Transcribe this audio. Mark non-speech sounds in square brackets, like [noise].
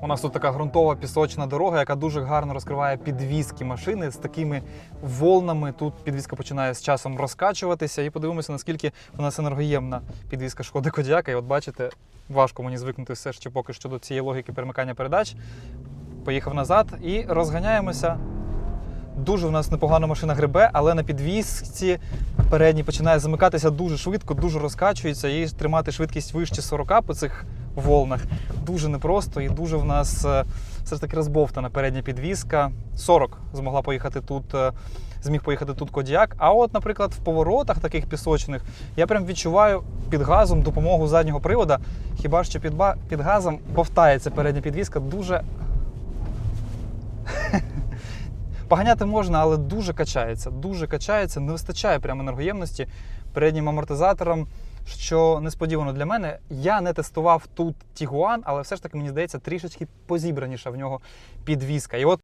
У нас тут така ґрунтова пісочна дорога, яка дуже гарно розкриває підвіски машини з такими волнами. Тут підвіска починає з часом розкачуватися. І подивимося, наскільки у нас енергоємна підвіска шкоди Кодіака. І от бачите, важко мені звикнути все ще поки що до цієї логіки перемикання передач. Поїхав назад і розганяємося. Дуже в нас непогана машина грибе, але на підвісці передній починає замикатися дуже швидко, дуже розкачується і тримати швидкість вище 40 по цих волнах дуже непросто і дуже в нас е, все ж таки розбовтана передня підвіска. 40 змогла поїхати тут. е, Зміг поїхати тут Кодіак. А от, наприклад, в поворотах таких пісочних я прям відчуваю під газом допомогу заднього привода. Хіба що під, ба- під газом бовтається передня підвіска дуже [laughs] Поганяти можна, але дуже качається. Дуже качається, не вистачає прямо енергоємності переднім амортизатором. Що несподівано для мене, я не тестував тут Тігуан, але все ж таки мені здається трішечки позібраніша в нього підвізка. І от